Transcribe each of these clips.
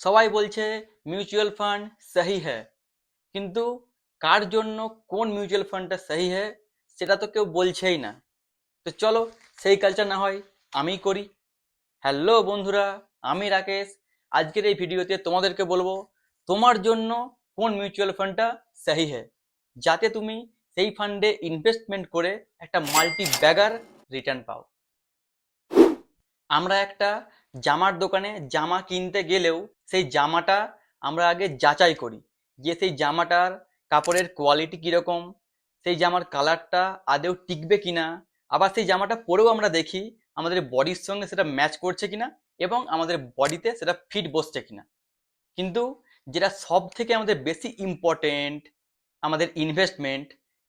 সবাই বলছে mutual fund সহি হ্যাঁ কিন্তু কার জন্য কোন মিউচুয়াল ফান্ডটা সহি হ্যাঁ সেটা তো কেউ বলছেই না। তো চলো সেই কালচার না হয় আমিই করি। হ্যালো বন্ধুরা, আমি রাকেশ। আজকের এই ভিডিওতে তোমাদেরকে বলব, তোমার জন্য কোন মিউচুয়াল ফান্ডটা সহি হ্যাঁ যাতে তুমি সেই ফান্ডে ইনভেস্টমেন্ট করে একটা মাল্টি ব্যাগার রিটার্ন পাও। আমরা একটা জামার দোকানে জামা কিনতে গেলেও সেই জামাটা আমরা আগে যাচাই করি। যে সেই জামাটার কাপড়ের কোয়ালিটি কীরকম, সেই জামার কালারটা আদেও টিকবে কিনা, আবার সেই জামাটা পরেও আমরা দেখি আমাদের বডির সঙ্গে সেটা ম্যাচ করছে কিনা এবং আমাদের বডিতে সেটা ফিট বসছে কিনা। কিন্তু যেটা সব থেকে আমাদের বেশি ইম্পর্টেন্ট আমাদের ইনভেস্টমেন্ট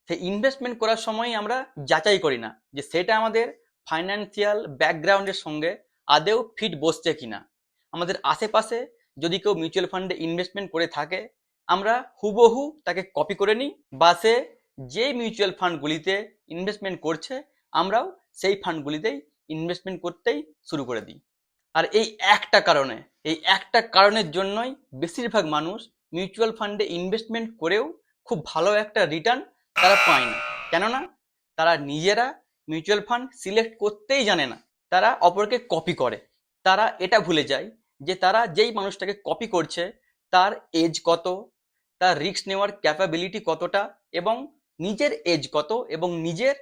সেই ইনভেস্টমেন্ট করার সময় আমরা যাচাই করি না যে সেটা আমাদের ফাইন্যান্সিয়াল ব্যাকগ্রাউন্ডের সঙ্গে আদেও ফিট বসছে কিনা? আমাদের আশেপাশে যদি কেউ মিউচুয়াল ফান্ডে ইনভেস্টমেন্ট করে থাকে, আমরা হুবহু তাকে কপি করে নিই বা সে যে মিউচুয়াল ফান্ডগুলিতে ইনভেস্টমেন্ট করছে, আমরাও সেই ফান্ডগুলিতেই ইনভেস্টমেন্ট করতেই শুরু করে দিই। আর এই একটা কারণে, এই একটা কারণের জন্যই বেশিরভাগ মানুষ মিউচুয়াল ফান্ডে ইনভেস্টমেন্ট করেও খুব ভালো একটা রিটার্ন তারা পায় না। কেননা, তারা নিজেরা মিউচুয়াল ফান্ড সিলেক্ট করতেই জানে না। তারা অপরকে কপি করে। তারা এটা ভুলে যায় যে তারা যেই মানুষটাকে কপি করছে, তার এজ কত, তার রিস্ক নেওয়ার ক্যাপাবিলিটি কতটা এবং নিজের এজ কত এবং নিজের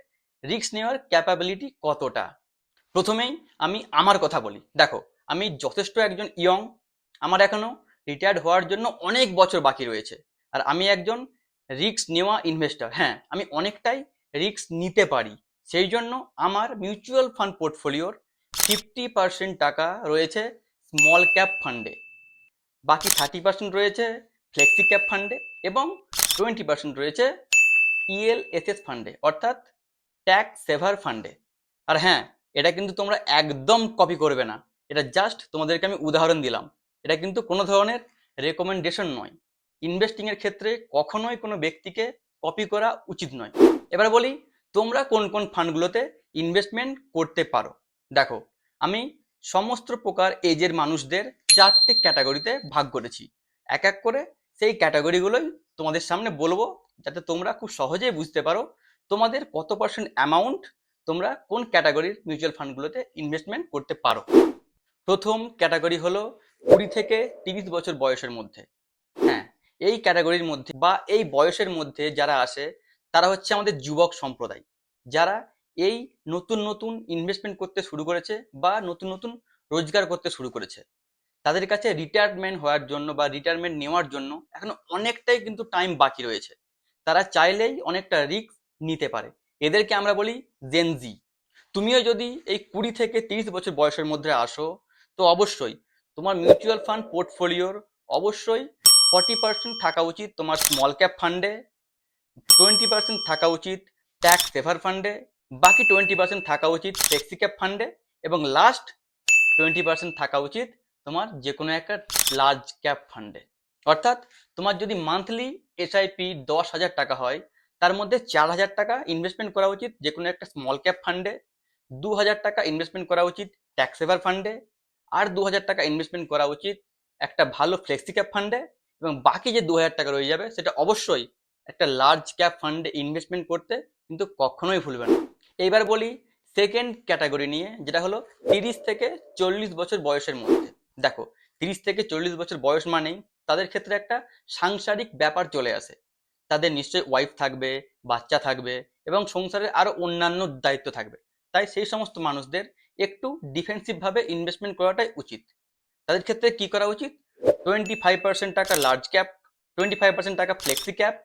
রিস্ক নেওয়ার ক্যাপাবিলিটি কতটা। প্রথমেই আমি আমার কথা বলি। দেখো, আমি যথেষ্ট একজন ইয়ং আমার এখনও রিটায়ার্ড হওয়ার জন্য অনেক বছর বাকি রয়েছে। আর আমি একজন রিস্ক নেওয়া ইনভেস্টর হ্যাঁ আমি অনেকটাই রিস্ক নিতে পারি। সেই জন্য আমার মিউচুয়াল ফান্ড পোর্টফোলিওর ফিফটি পার্সেন্ট টাকা রয়েছে স্মল ক্যাপ ফান্ডে বাকি থার্টি পার্সেন্ট রয়েছে ফ্লেক্সি ক্যাপ ফান্ডে এবং টোয়েন্টি পার্সেন্ট রয়েছে E ইএলএসএস ফান্ডে অর্থাৎ ট্যাক্স সেভার ফান্ডে আর হ্যাঁ এটা কিন্তু তোমরা একদম কপি করবে না। এটা জাস্ট তোমাদেরকে আমি উদাহরণ দিলাম। এটা কিন্তু কোনো ধরনের রেকমেন্ডেশন নয়। ইনভেস্টিংয়ের ক্ষেত্রে কখনোই কোনো ব্যক্তিকে কপি করা উচিত নয়। এবার বলি তোমরা কোন কোন ফান্ডগুলোতে ইনভেস্টমেন্ট করতে পারো? দেখো, আমি সমস্ত প্রকার এজের মানুষদের চারটে ক্যাটাগরিতে ভাগ করেছি। এক এক করে সেই ক্যাটাগরিগুলোই তোমাদের সামনে বলব, যাতে তোমরা খুব সহজেই বুঝতে পারো তোমাদের কত পার্সেন্ট অ্যামাউন্ট তোমরা কোন ক্যাটাগরির মিউচুয়াল ফান্ডগুলোতে ইনভেস্টমেন্ট করতে পারো। প্রথম ক্যাটাগরি হলো কুড়ি থেকে তিরিশ বছর বয়সের মধ্যে। হ্যাঁ এই ক্যাটাগরির মধ্যে বা এই বয়সের মধ্যে যারা আসে তারা হচ্ছে আমাদের যুবক সম্প্রদায়। যারা এই নতুন নতুন ইনভেস্টমেন্ট করতে শুরু করেছে বা নতুন নতুন রোজগার করতে শুরু করেছে। তাদের কাছে রিটায়ারমেন্ট হওয়ার জন্য বা রিটায়ারমেন্ট নেওয়ার জন্য এখন অনেকটাই কিন্তু টাইম বাকি রয়েছে। তারা চাইলেই অনেকটা রিস্ক নিতে পারে। এদেরকে আমরা বলি জেনজি তুমিও যদি এই কুড়ি থেকে তিরিশ বছর বয়সের মধ্যে আসো, তো অবশ্যই তোমার মিউচুয়াল ফান্ড পোর্টফোলিওর অবশ্যই ফর্টি পার্সেন্ট থাকা উচিত তোমার স্মল ক্যাপ ফান্ডে টোয়েন্টি পার্সেন্ট থাকা উচিত ট্যাক্স সেভার ফান্ডে বাকি টোয়েন্টি পার্সেন্ট থাকা উচিত ফ্লেক্সি ক্যাপ ফান্ডে এবং লাস্ট টোয়েন্টি পার্সেন্ট থাকা উচিত তোমার যে কোনো একটা লার্জ ক্যাপ ফান্ডে অর্থাৎ তোমার যদি মান্থলি এসআইপি দশ হাজার টাকা হয়, তার মধ্যে চার হাজার টাকা ইনভেস্টমেন্ট করা উচিত যে কোনো একটা স্মল ক্যাপ ফান্ডে দু হাজার টাকা ইনভেস্টমেন্ট করা উচিত ট্যাক্স সেভার ফান্ডে আর দু হাজার টাকা ইনভেস্টমেন্ট করা উচিত একটা ভালো ফ্লেক্সি ক্যাপ ফান্ডে এবং বাকি যে দু হাজার টাকা রয়ে যাবে সেটা অবশ্যই একটা লার্জ ক্যাপ ফান্ডে ইনভেস্টমেন্ট করতে কিন্তু কখনোই ভুলবে না। এইবার বলি সেকেন্ড ক্যাটাগরি নিয়ে, যেটা হলো তিরিশ থেকে চল্লিশ বছর বয়সের মধ্যে। দেখো, তিরিশ থেকে চল্লিশ বছর বয়স মানেই তাদের ক্ষেত্রে একটা সাংসারিক ব্যাপার চলে আসে। তাদের নিশ্চয়ই ওয়াইফ থাকবে, বাচ্চা থাকবে এবং সংসারের আরও অন্যান্য দায়িত্ব থাকবে। তাই সেই সমস্ত মানুষদের একটু ডিফেন্সিভভাবে ইনভেস্টমেন্ট করাটাই উচিত। তাদের ক্ষেত্রে কি করা উচিত? টোয়েন্টি ফাইভ পার্সেন্ট টাকা large cap twenty five percent টাকা flexi cap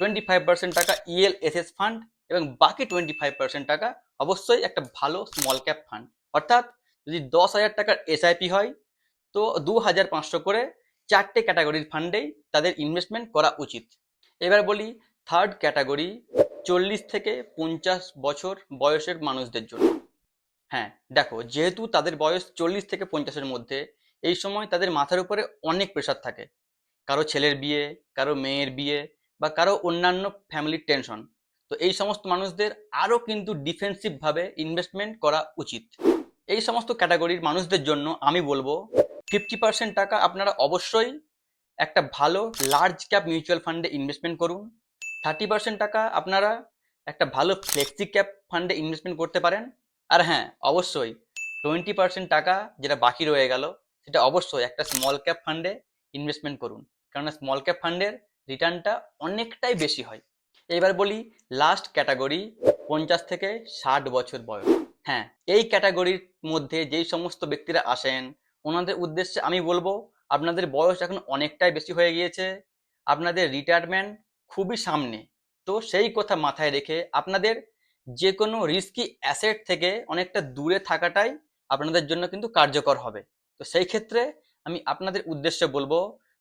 twenty five percent টাকা E ইএলএসএস ফান্ড এবং বাকি টোয়েন্টি ফাইভ পার্সেন্ট টাকা অবশ্যই একটা ভালো স্মল ক্যাপ ফান্ড অর্থাৎ যদি দশ হাজার টাকার এসআইপি হয়, তো দু হাজার পাঁচশো করে চারটে ক্যাটাগরির ফান্ডেই তাদের ইনভেস্টমেন্ট করা উচিত। এবার বলি থার্ড ক্যাটাগরি চল্লিশ থেকে পঞ্চাশ বছর বয়সের মানুষদের জন্য। হ্যাঁ দেখো, যেহেতু তাদের বয়স চল্লিশ থেকে পঞ্চাশের মধ্যে, এই সময় তাদের মাথার উপরে অনেক প্রেশার থাকে। কারও ছেলের বিয়ে, কারও মেয়ের বিয়ে বা কারও অন্যান্য ফ্যামিলির টেনশন তো এই সমস্ত মানুষদের আরও কিন্তু ডিফেন্সিভভাবে ইনভেস্টমেন্ট করা উচিত। এই সমস্ত ক্যাটাগরির মানুষদের জন্য আমি বলব ফিফটি পার্সেন্ট টাকা আপনারা অবশ্যই একটা ভালো লার্জ ক্যাপ মিউচুয়াল ফান্ডে ইনভেস্টমেন্ট করুন। থার্টি পার্সেন্ট টাকা আপনারা একটা ভালো ফ্লেক্সি ক্যাপ ফান্ডে ইনভেস্টমেন্ট করতে পারেন। আর হ্যাঁ অবশ্যই টোয়েন্টি পার্সেন্ট টাকা যেটা বাকি রয়ে গেল, সেটা অবশ্যই একটা স্মল ক্যাপ ফান্ডে ইনভেস্টমেন্ট করুন। কেননা স্মল ক্যাপ ফান্ডের রিটার্নটা অনেকটাই বেশি হয়। এবার বলি লাস্ট ক্যাটাগরি পঞ্চাশ থেকে ষাট বছর বয়স। হ্যাঁ এই ক্যাটাগরির মধ্যে যেই সমস্ত ব্যক্তিরা আসেন, ওনাদের উদ্দেশ্যে আমি বলব আপনাদের বয়স এখন অনেকটাই বেশি হয়ে গিয়েছে, আপনাদের রিটায়ারমেন্ট খুবই সামনে। তো সেই কথা মাথায় রেখে আপনাদের যে কোনো রিস্কি অ্যাসেট থেকে অনেকটা দূরে থাকাটাই আপনাদের জন্য কিন্তু কার্যকর হবে। তো সেই ক্ষেত্রে আমি আপনাদের উদ্দেশ্যে বলব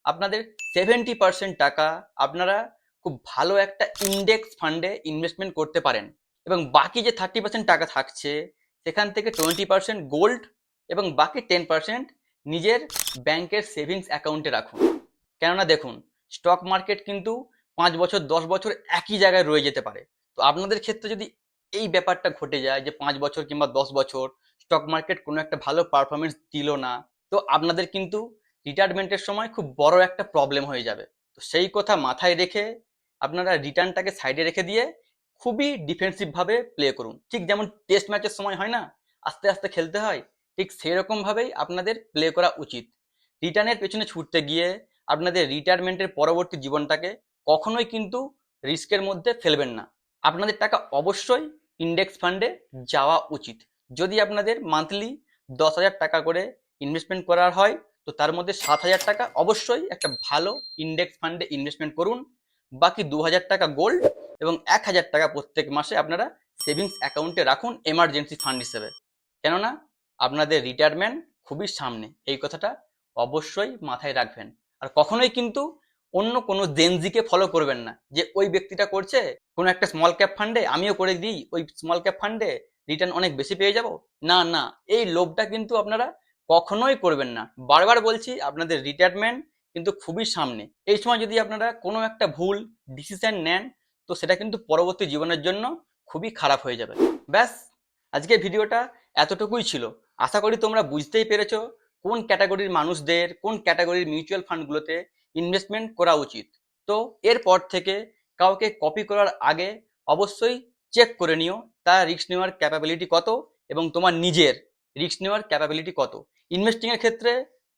আপনাদের সেভেন্টি পার্সেন্ট টাকা আপনারা খুব ভালো একটা ইন্ডেক্স ফান্ডে ইনভেস্টমেন্ট করতে পারেন। এবং বাকি যে থার্টি পার্সেন্ট টাকা থাকছে, সেখান থেকে টোয়েন্টি পার্সেন্ট গোল্ড এবং বাকি টেন পার্সেন্ট নিজের ব্যাংকের সেভিংস অ্যাকাউন্টে রাখুন। কেননা দেখুন স্টক মার্কেট কিন্তু পাঁচ বছর, দশ বছর একই জায়গায় রয়ে যেতে পারে। তো আপনাদের ক্ষেত্রে যদি এই ব্যাপারটা ঘটে যায় যে পাঁচ বছর কিংবা দশ বছর স্টক মার্কেট কোনো একটা ভালো পারফরমেন্স দিল না, তো আপনাদের কিন্তু রিটায়ারমেন্টের সময় খুব বড় একটা প্রবলেম হয়ে যাবে। তো সেই কথা মাথায় রেখে আপনারা রিটার্নটাকে সাইডে রেখে দিয়ে খুবই ডিফেন্সিভভাবে প্লে করুন। ঠিক যেমন টেস্ট ম্যাচের সময় হয় না, আস্তে আস্তে খেলতে হয়, ঠিক সেরকমভাবেই আপনাদের প্লে করা উচিত। রিটার্নের পেছনে ছুটতে গিয়ে আপনাদের রিটায়ারমেন্টের পরবর্তী জীবনটাকে কখনোই কিন্তু রিস্কের মধ্যে ফেলবেন না। আপনাদের টাকা অবশ্যই ইন্ডেক্স ফান্ডে যাওয়া উচিত। যদি আপনাদের মান্থলি দশ হাজার টাকা করে ইনভেস্টমেন্ট করার হয় তো তার মধ্যে সাত হাজার টাকা অবশ্যই একটা ভালো ইন্ডেক্স ফান্ডে ইনভেস্টমেন্ট করুন। বাকি দু হাজার টাকা গোল্ড এবং এক হাজার টাকা প্রত্যেক মাসে আপনারা সেভিংস অ্যাকাউন্টে রাখুন এমার্জেন্সি ফান্ড হিসেবে। কেননা আপনাদের রিটায়ারমেন্ট খুবই সামনে, এই কথাটা অবশ্যই মাথায় রাখবেন। আর কখনোই কিন্তু অন্য কোনো জেনজিকে ফলো করবেন না, যে ওই ব্যক্তিটা করছে, কোনো একটা স্মল ক্যাপ ফান্ডে আমিও করে দিই, ওই স্মল ক্যাপ ফান্ডে রিটার্ন অনেক বেশি পেয়ে যাব। না না, এই লোভটা কিন্তু আপনারা কখনোই করবেন না। বারবার বলছি, আপনাদের রিটায়ারমেন্ট কিন্তু খুবই সামনে। এই সময় যদি আপনারা কোনো একটা ভুল ডিসিশন নেন, তো সেটা কিন্তু পরবর্তী জীবনের জন্য খুবই খারাপ হয়ে যাবে। ব্যাস আজকে ভিডিওটা এতটুকুই ছিল। আশা করি তোমরা বুঝতেই পেরেছ কোন ক্যাটাগরির মানুষদের, কোন ক্যাটাগরির মিউচুয়াল ফান্ডগুলোতে ইনভেস্টমেন্ট করা উচিত। তো এরপর থেকে কাউকে কপি করার আগে অবশ্যই চেক করে নিও, তার রিস্ক নেওয়ার ক্যাপাবিলিটি কত এবং তোমার নিজের রিস্ক নেওয়ার ক্যাপাবিলিটি কত। ইনভেস্টিংয়ের ক্ষেত্রে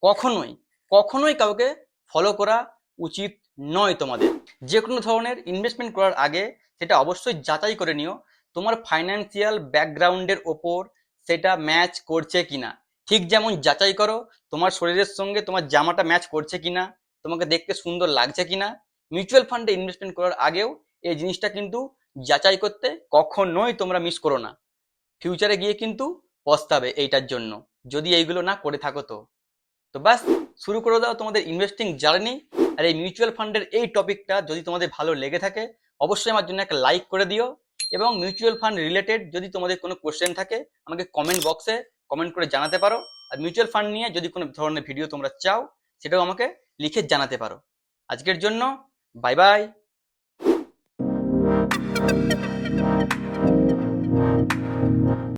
কখনোই কখনোই কাউকে ফলো করা উচিত নয় তোমাদের। যে কোনো ধরনের ইনভেস্টমেন্ট করার আগে সেটা অবশ্যই যাচাই করে নিও, তোমার ফাইন্যান্সিয়াল ব্যাকগ্রাউন্ডের ওপর সেটা ম্যাচ করছে কিনা। ঠিক যেমন যাচাই করো, তোমার শরীরের সঙ্গে তোমার জামাটা ম্যাচ করছে কিনা, তোমাকে দেখতে সুন্দর লাগছে কিনা। মিউচুয়াল ফান্ডে ইনভেস্টমেন্ট করার আগেও এই জিনিসটা কিন্তু যাচাই করতে কখনোই তোমরা মিস করো না। ফিউচারে গিয়ে কিন্তু পস্তাবে এইটার জন্য। যদি এইগুলো না করে থাকো তো। তো ব্যাস, শুরু করে দাও তোমাদের ইনভেস্টিং জার্নি আর এই মিউচুয়াল ফান্ডের এই টপিকটা যদি তোমাদের ভালো লেগে থাকে, অবশ্যই আমার জন্য একটা লাইক করে দিও এবং মিউচুয়াল ফান্ড রিলেটেড যদি তোমাদের কোনো কোশ্চেন থাকে, আমাকে কমেন্ট বক্সে কমেন্ট করে জানাতে পারো। আর মিউচুয়াল ফান্ড নিয়ে যদি কোনো ধরনের ভিডিও তোমরা চাও, সেটাও আমাকে লিখে জানাতে পারো। আজকের জন্য বাই বাই